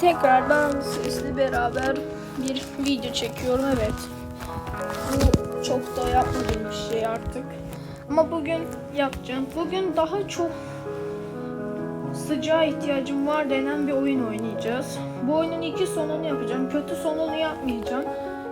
tekrardan sizle beraber bir video çekiyorum evet. Bu çok da yapmadığım bir şey artık. Ama bugün yapacağım. Bugün daha çok sıcağa ihtiyacım var denen bir oyun oynayacağız. Bu oyunun iki sonunu yapacağım. Kötü sonunu yapmayacağım.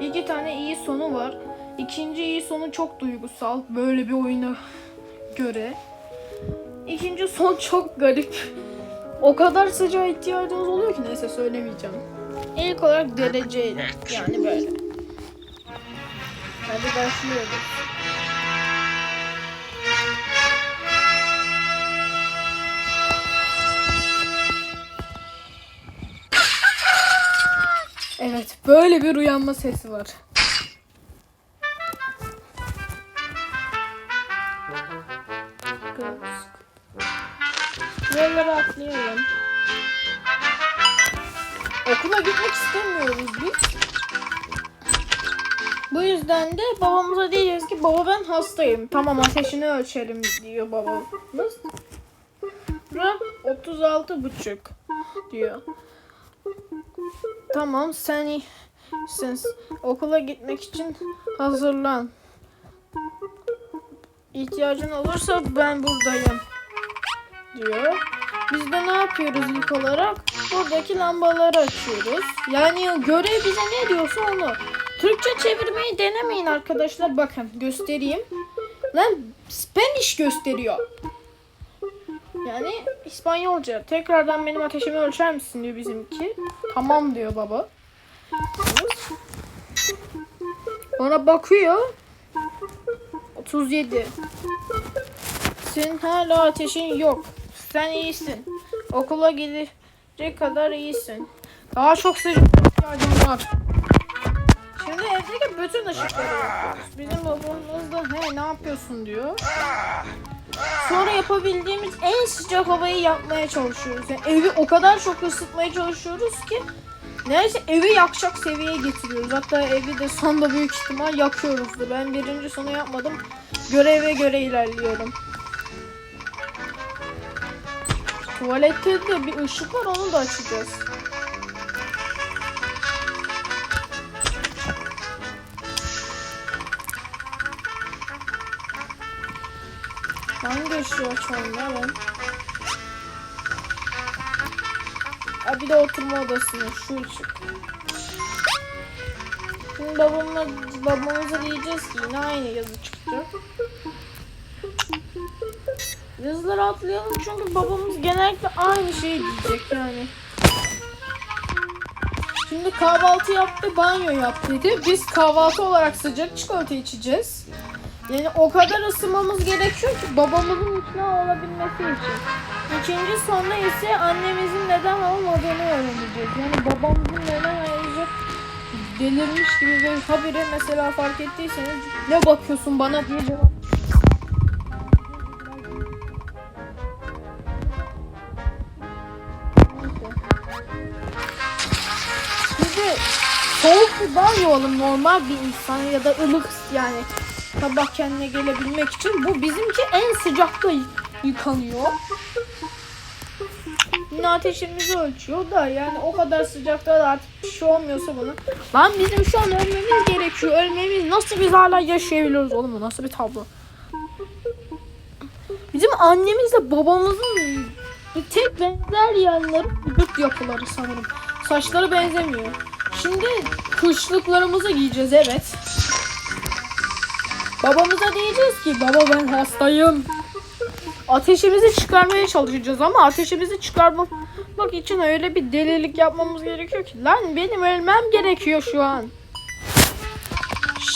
İki tane iyi sonu var. İkinci iyi sonu çok duygusal. Böyle bir oyuna göre. İkinci son çok garip. O kadar sıcağa ihtiyacınız oluyor ki neyse söylemeyeceğim. İlk olarak dereceyle yani böyle. Hadi başlıyoruz. Evet, böyle bir uyanma sesi var. Yolları atlayalım. Okula gitmek istemiyoruz biz. Bu yüzden de babamıza diyeceğiz ki baba ben hastayım. Tamam ateşini ölçelim diyor babamız. Ve 36 buçuk diyor. Tamam sen iyisin. Okula gitmek için hazırlan. İhtiyacın olursa ben buradayım diyor. Biz de ne yapıyoruz ilk olarak? Buradaki lambaları açıyoruz. Yani görev bize ne diyorsa onu. Türkçe çevirmeyi denemeyin arkadaşlar. Bakın göstereyim. Lan Spanish gösteriyor. Yani İspanyolca. Tekrardan benim ateşimi ölçer misin diyor bizimki. Tamam diyor baba. Ona bakıyor. 37. Senin hala ateşin yok. Sen iyisin. Okula gidecek kadar iyisin. Daha çok sıcak ihtiyacım var. Şimdi evdeki bütün ışıkları yapıyoruz. Bizim babamız da he ne yapıyorsun diyor. Sonra yapabildiğimiz en sıcak havayı yapmaya çalışıyoruz. Yani evi o kadar çok ısıtmaya çalışıyoruz ki neredeyse evi yakacak seviyeye getiriyoruz. Hatta evi de sonda büyük ihtimal yakıyoruzdur. Ben birinci sonu yapmadım. Göreve göre ilerliyorum. Tuvalette de bir ışık var onu da açacağız. Hangi ışığı açalım ya? Ha bir de oturma odasını şu ışık. Şimdi babamla, babamıza diyeceğiz ki yine aynı yazı çıktı. Yazıları atlayalım çünkü babamız genellikle aynı şeyi diyecek yani. Şimdi kahvaltı yaptı, banyo yap dedi. Biz kahvaltı olarak sıcak çikolata içeceğiz. Yani o kadar ısınmamız gerekiyor ki babamızın ikna olabilmesi için. İkinci sonda ise annemizin neden olmadığını öğreneceğiz. Yani babamızın neden ayrıca delirmiş gibi bir habire mesela fark ettiyseniz ne bakıyorsun bana diye cevap alalım normal bir insan ya da ılık yani sabah kendine gelebilmek için. Bu bizimki en sıcakta yıkanıyor. Yine ateşimizi ölçüyor da yani o kadar sıcakta da artık bir şey olmuyorsa buna. Lan bizim şu an ölmemiz gerekiyor. Ölmemiz nasıl biz hala yaşayabiliyoruz oğlum nasıl bir tablo. Bizim annemizle babamızın bir tek benzer yanları vücut yapıları sanırım. Saçları benzemiyor. Şimdi kışlıklarımızı giyeceğiz evet. Babamıza diyeceğiz ki baba ben hastayım. Ateşimizi çıkarmaya çalışacağız ama ateşimizi çıkarmak için öyle bir delilik yapmamız gerekiyor ki. Lan benim ölmem gerekiyor şu an.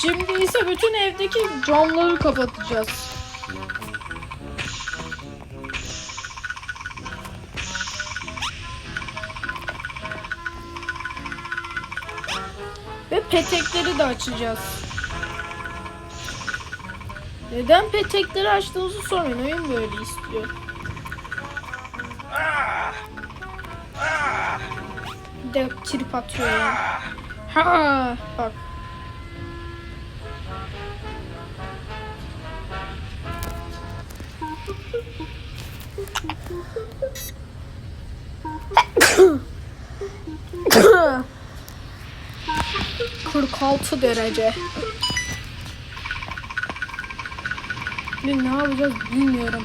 Şimdi ise bütün evdeki camları kapatacağız. Petekleri de açacağız. Neden petekleri açtığımızı sormayın. Oyun böyle istiyor. Bir de trip atıyor ya. Ha, bak. 46 derece. Şimdi ne yapacağız bilmiyorum.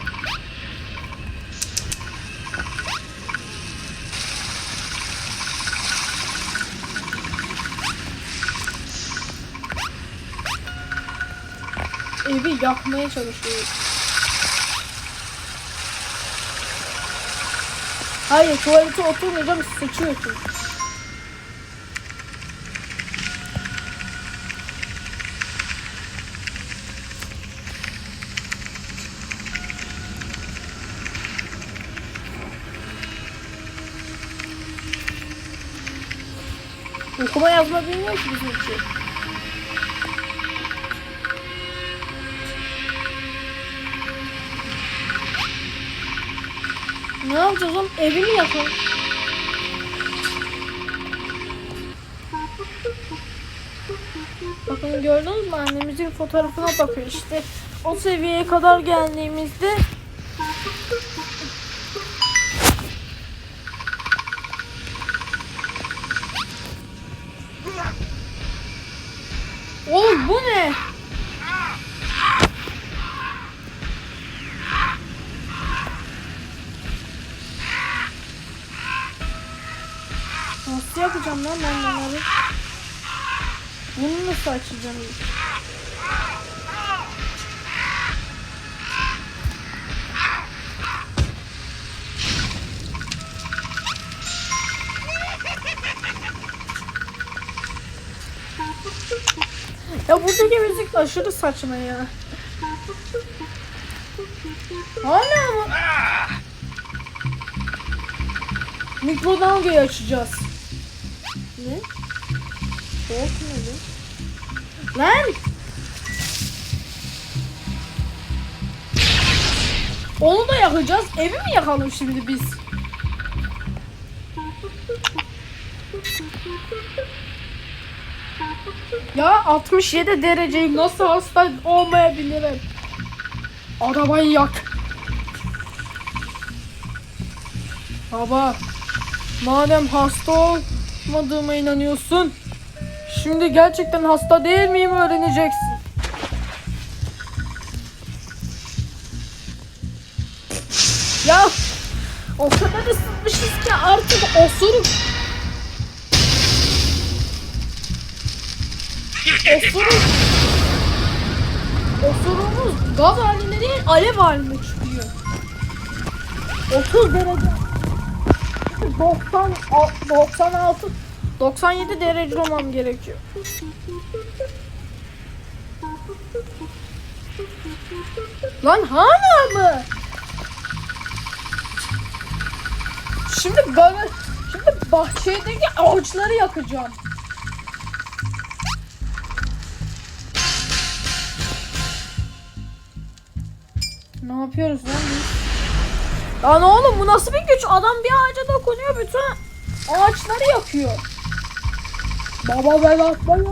Evi yakmaya çalışıyoruz. Hayır tuvalete oturmayacağım sıçıyor çünkü. Yazma bilmiyor ki bizimki. Ne yapacağız oğlum? Evi mi yapalım? Bakın gördünüz mü annemizin fotoğrafına bakıyor işte o seviyeye kadar geldiğimizde Nasıl açacağım? Ya buradaki müzik aşırı saçma ya. Hala mı? Mikrodalgayı açacağız. Ne? Ne lan? Onu da yakacağız. Evi mi yakalım şimdi biz? Ya 67 dereceyi nasıl hasta olmayabilirim? Arabayı yak. Baba, madem hasta olmadığıma inanıyorsun, şimdi gerçekten hasta değil miyim öğreneceksin. Ya, o kadar ısıtmışız ki artık osuruk Osuruk. Osurumuz gaz halinde değil alev halinde çıkıyor. 30 derece. 90, 96, 97 derece olmam gerekiyor. Lan hala mı? Şimdi gaz, şimdi bahçedeki ağaçları yakacağım. Ne yapıyoruz lan biz? Lan oğlum bu nasıl bir güç? Adam bir ağaca dokunuyor bütün ağaçları yakıyor. Baba ben atma ya.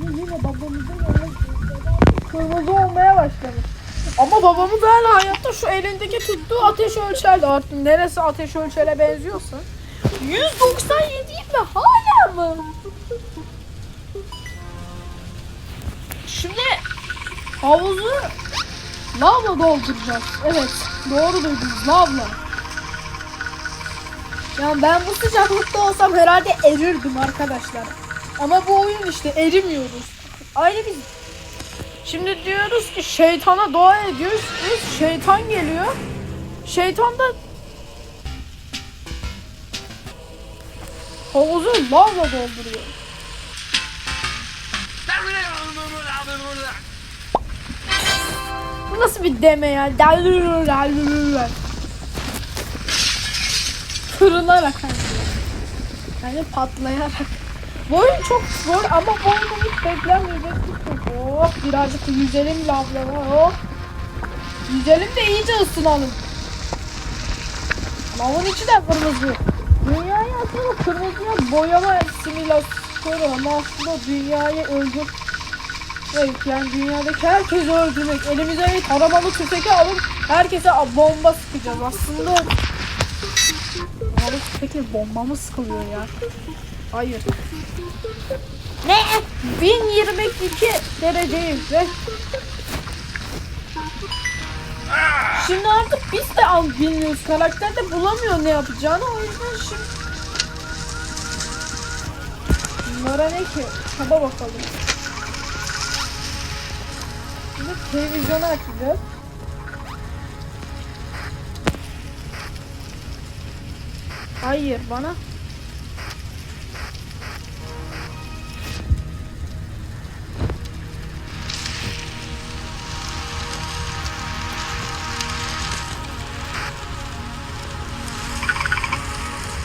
Yine babamızın kırmızı olmaya başlamış. Ama babamız hala hayatta şu elindeki tuttuğu ateş ölçerdi artık. Neresi ateş ölçere benziyorsa. 197 mi? Hala mı? Şimdi havuzu Lavla dolduracağız. Evet. Doğru duydunuz. Lavla. Yani ben bu sıcaklıkta olsam herhalde erirdim arkadaşlar. Ama bu oyun işte erimiyoruz. Aynı biz. Şimdi diyoruz ki şeytana dua ediyoruz. Biz şeytan geliyor. Şeytan da havuzu lavla dolduruyor. Bu nasıl bir deme ya? Kırılarak. Yani patlayarak. Bu oyun çok zor ama bu oyunu hiç beklenmeyecek. Oh birazcık yüzelim lavlara. Oh. Yüzelim de iyice ısınalım. Lavın içi de kırmızı. Dünyayı aslında kırmızıya boyama simülasyonu ama aslında dünyayı öldür Evet yani dünyadaki herkesi öldürmek. Elimize bir taramalı tüfeki alıp herkese bomba sıkacağız. Aslında taramalı tüfekle bomba mı sıkılıyor ya? Hayır. Ne? 1022 dereceyim ve Şimdi artık biz de al bilmiyoruz. Karakter de bulamıyor ne yapacağını. O yüzden şimdi Bunlara ne ki? Taba bakalım. Şimdi televizyonu açacağız. Hayır bana.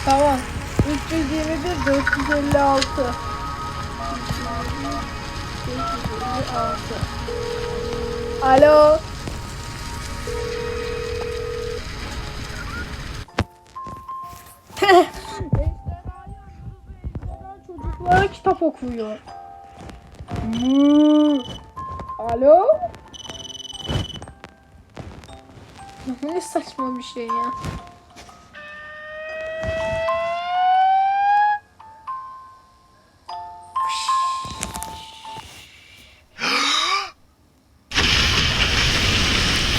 Tamam. 321 456. 456. Alo. Çocuklara kitap okuyor. Hmm. Alo? Ne saçma bir şey ya.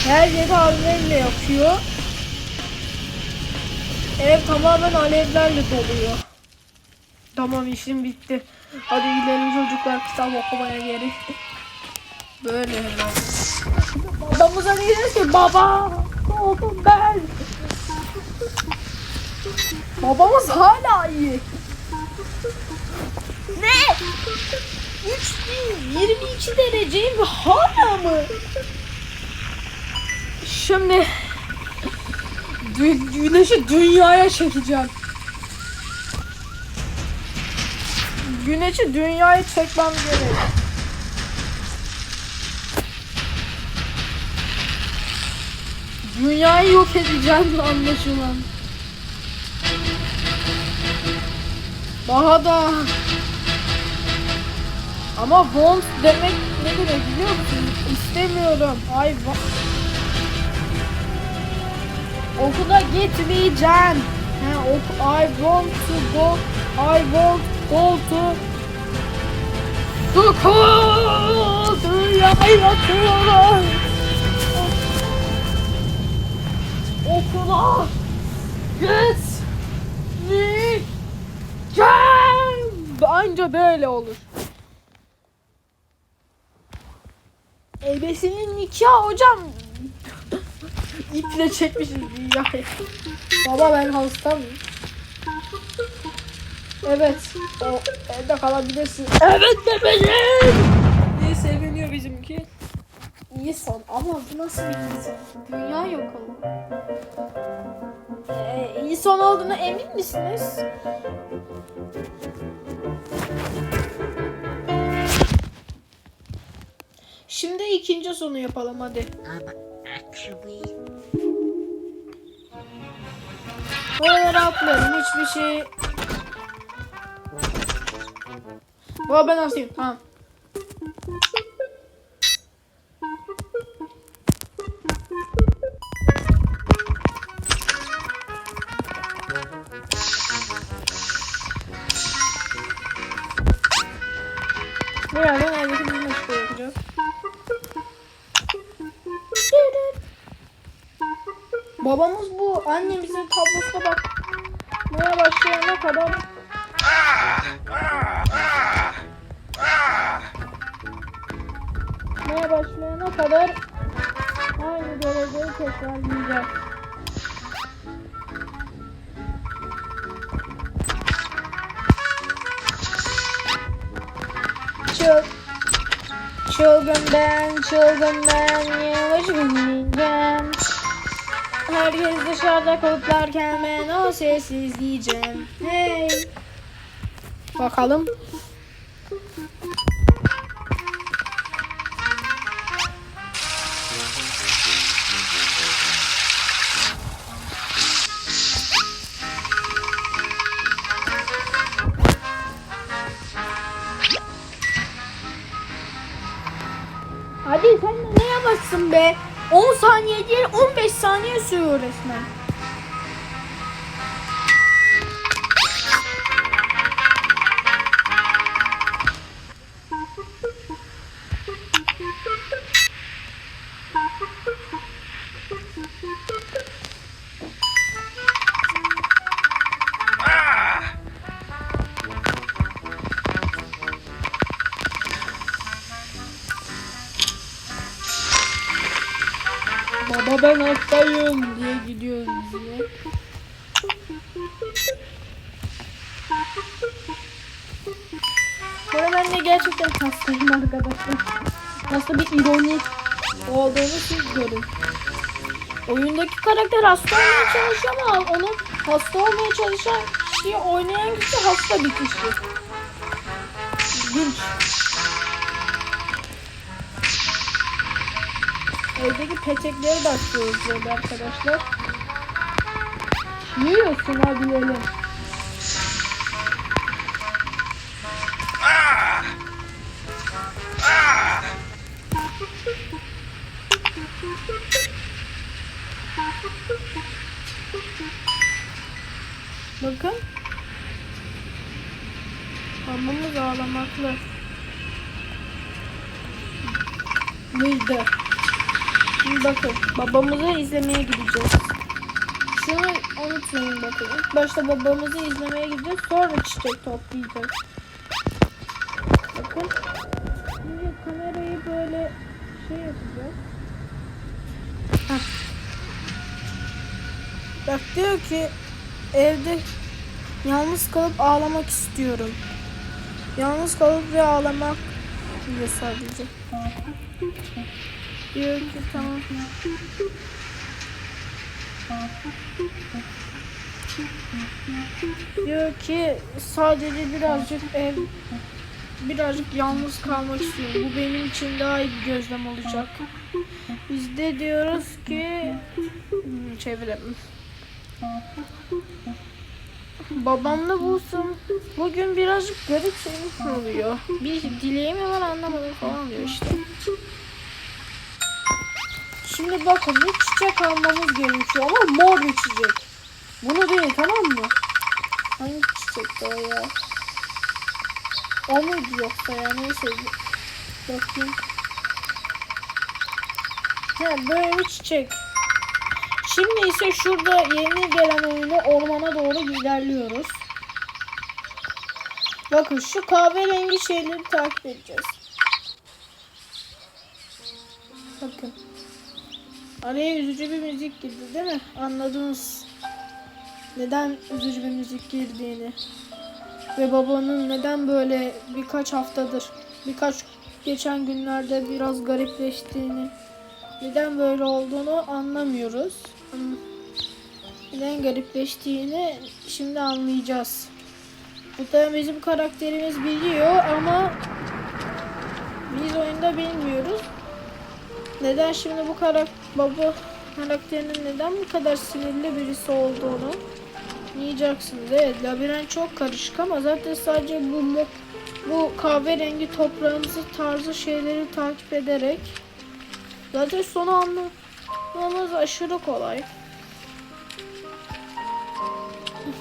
Her yeri alevle yakıyor. Ev tamamen alevlerle doluyor. Tamam işim bitti. Hadi gidelim çocuklar kitap okumaya geri. Böyle herhalde. Babamıza diyeceğiz ki baba ne oldum ben? Babamız hala iyi. Ne? 3022 dereceyim ve hala mı? Şimdi gü- güneşi dünyaya çekeceğim. Güneşi dünyaya çekmem gerek. Dünyayı yok edeceğim anlaşılan. Daha da ama want demek ne demek biliyor musun? İstemiyorum. Ay va- Okula gitmeyeceğim. He, ok I want to go. I want to school. Dünyayı bakıyorum. Okula gitmeyeceğim. Anca böyle olur. Ebesinin nikahı hocam. İple çekmişiz dünyayı. Baba ben hastam. Evet. O evde kalabilirsin. Evet bebeğim. Niye seviniyor bizimki? İnsan ama bu nasıl bir insan? Dünya yok oğlum. Ee, insan olduğuna emin misiniz? Şimdi ikinci sonu yapalım hadi. Oraları atlayalım hiçbir şey. Baba ben asayım tamam. Birazdan evdeki bir maçta yapacağız. Babamız bu. Annemizin tablosuna bak. Buna başlayana kadar Buna başlayana kadar aynı görevleri tekrarlayacağız. Çıl, çılgın ben, çılgın ben, yavaş gideceğim. Herkes dışarıda kutlarken ben o sessiz diyeceğim. Hey. Bakalım. સુરતમાં resmen. ben hastayım diye gidiyoruz. Bu arada ben de gerçekten hastayım arkadaşlar. Nasıl bir ironi olduğunu siz görün. Oyundaki karakter hasta olmaya çalışıyor ama onun hasta olmaya çalışan kişiyi oynayan kişi hasta bir kişi. İlginç. Evdeki petekleri de açıyoruz arkadaşlar. Yiyorsun hadi yiyelim. Bakın. Babamız ağlamaklı. Müjde. Şimdi bakın babamızı izlemeye gideceğiz. Şunu unutmayın bakın. İlk başta babamızı izlemeye gideceğiz. Sonra çiçek toplayacağız. Bakın. Şimdi kamerayı böyle şey yapacağız. Heh. Bak diyor ki evde yalnız kalıp ağlamak istiyorum. Yalnız kalıp ve ağlamak diyor sadece. Diyor ki tamam. Diyor ki sadece birazcık ev birazcık yalnız kalmak istiyorum. Bu benim için daha iyi bir gözlem olacak. Biz de diyoruz ki Hmm, çevirelim. Babamla bulsun. Bugün birazcık garip şeyler oluyor. Bir dileğim var anlamadım falan diyor işte. Şimdi bakın bir çiçek almamız gerekiyor ama mor bir çiçek. Bunu değil tamam mı? Hangi çiçekti o ya? O muydu yoksa ya neyse. Bakayım. Ha böyle bir çiçek. Şimdi ise şurada yeni gelen oyunu ormana doğru ilerliyoruz. Bakın şu kahverengi şeyleri takip edeceğiz. Bakın. Araya üzücü bir müzik girdi değil mi? Anladınız. Neden üzücü bir müzik girdiğini. Ve babanın neden böyle birkaç haftadır, birkaç geçen günlerde biraz garipleştiğini, neden böyle olduğunu anlamıyoruz. Hmm. Neden garipleştiğini şimdi anlayacağız. Bu da bizim karakterimiz biliyor ama biz oyunda bilmiyoruz. Neden şimdi bu karak baba karakterinin neden bu kadar sinirli birisi olduğunu anlayacaksınız. Evet labirent çok karışık ama zaten sadece bu bu kahverengi toprağımızı tarzı şeyleri takip ederek zaten sonu anlamamız aşırı kolay.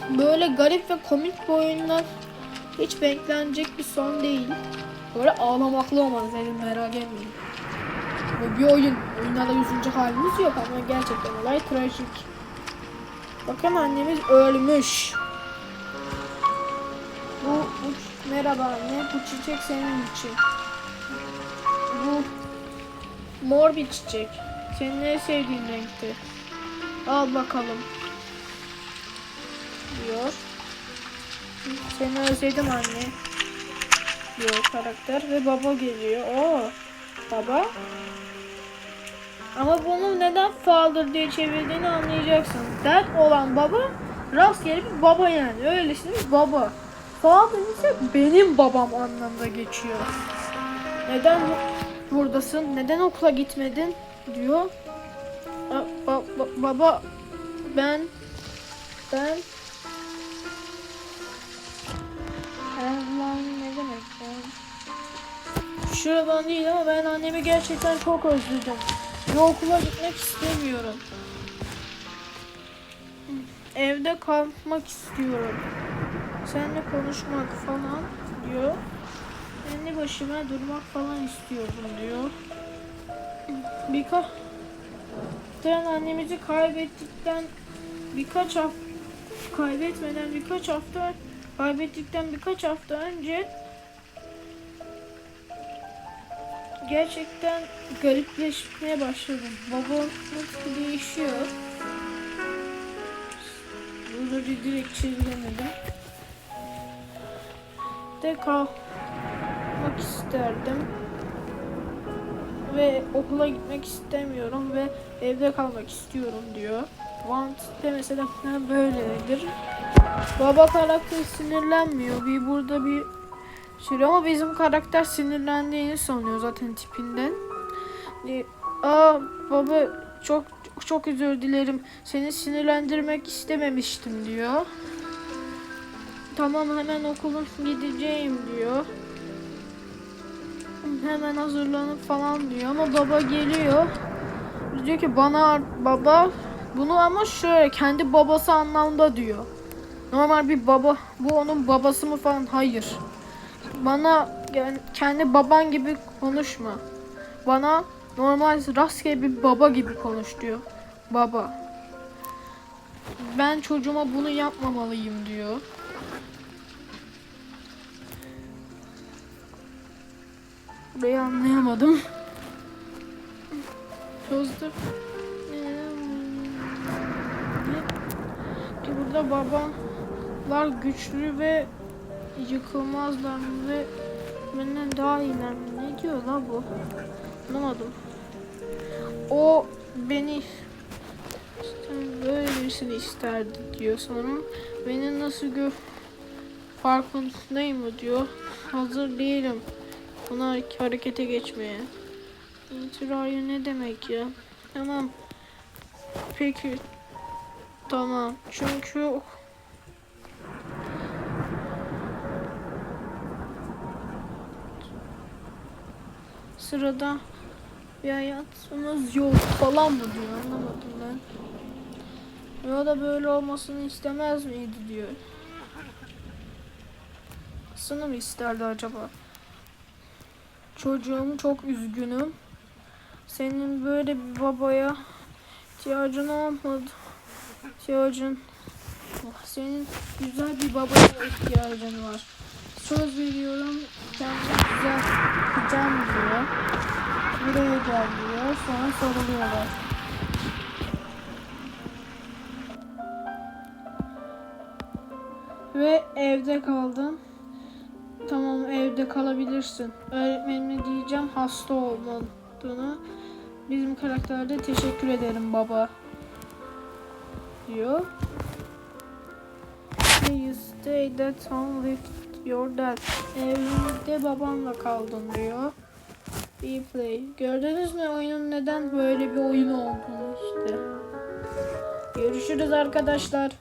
Böyle garip ve komik bir oyunlar hiç beklenecek bir son değil. Böyle ağlamaklı olmanız dedim merak etmeyin. Ve bir oyun. Oyunda da yüzüncü halimiz yok ama gerçekten olay trajik. Bakın annemiz ölmüş. Bu, bu merhaba anne. Bu çiçek senin için. Bu mor bir çiçek. Senin en sevdiğin renkti. Al bakalım. Diyor. Seni özledim anne. Diyor karakter ve baba geliyor. Oo. Baba. Ama bunu neden father diye çevirdiğini anlayacaksın. Dad olan baba rastgele bir baba yani. Öylesine bir baba. Father ise benim babam anlamda geçiyor. Neden bu- buradasın? Neden okula gitmedin? diyor. Ba- ba- ba- baba ben ben Erlan ne demek ya? Şuradan değil ama ben annemi gerçekten çok özledim. Ve okula gitmek istemiyorum. Evde kalmak istiyorum. Seninle konuşmak falan diyor. Kendi başıma durmak falan istiyorum diyor. Birkaç annemizi kaybettikten birkaç hafta kaybetmeden birkaç hafta kaybettikten birkaç hafta önce gerçekten garipleşmeye başladım. Babam değişiyor. Bunları direkt çizemedim. De kalmak isterdim. Ve okula gitmek istemiyorum ve evde kalmak istiyorum diyor. Want de mesela böyledir. Baba karakter sinirlenmiyor. Bir burada bir şey ama bizim karakter sinirlendiğini sanıyor zaten tipinden. E, Aa baba çok çok özür dilerim. Seni sinirlendirmek istememiştim diyor. Tamam hemen okula gideceğim diyor. Hemen hazırlanıp falan diyor ama baba geliyor. Diyor ki bana baba bunu ama şöyle kendi babası anlamda diyor. Normal bir baba bu onun babası mı falan hayır. Bana yani kendi baban gibi konuşma. Bana normal rastgele bir baba gibi konuş diyor. Baba. Ben çocuğuma bunu yapmamalıyım diyor. Burayı anlayamadım. Çözdüm. Ki burada babalar güçlü ve yıkılmazlar ve benden daha iyiler? Ne diyor la bu? Anlamadım. O beni işte böyle birisini isterdi diyor sanırım. Beni nasıl gör farkındayım mı diyor. Hazır değilim. Buna harekete geçmeye. İtirayı ne demek ya? Tamam. Peki. Tamam. Çünkü sırada bir hayatımız yok falan mı diyor anlamadım ben. Ya da böyle olmasını istemez miydi diyor. Sını mı isterdi acaba? Çocuğum çok üzgünüm. Senin böyle bir babaya ihtiyacın olmadı. İhtiyacın senin güzel bir babaya ihtiyacın var. Söz veriyorum kendimi güzel yapacağım diyor. Buraya gel diyor. Sonra sarılıyorlar. Ve evde kaldın. Tamam evde kalabilirsin. Öğretmenime diyeceğim hasta olmadığını. Bizim karakterde teşekkür ederim baba. Diyor. You stay at home with your dad. Evde babanla kaldın diyor. Be play. Gördünüz mü oyunun neden böyle bir oyun olduğunu işte. Görüşürüz arkadaşlar.